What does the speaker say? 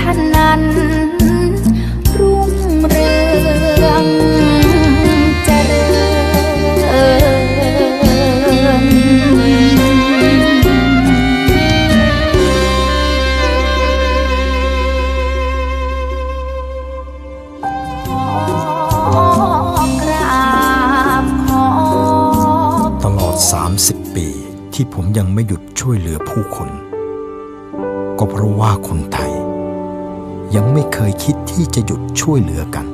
ท่านนั้น รุ่งเรืองเจริญขอกราบขอตลอด 30 ปีที่ผมยังไม่หยุดช่วยเหลือผู้คน ก็เพราะว่าคนไทย ยังไม่เคยคิดที่จะหยุดช่วยเหลือกัน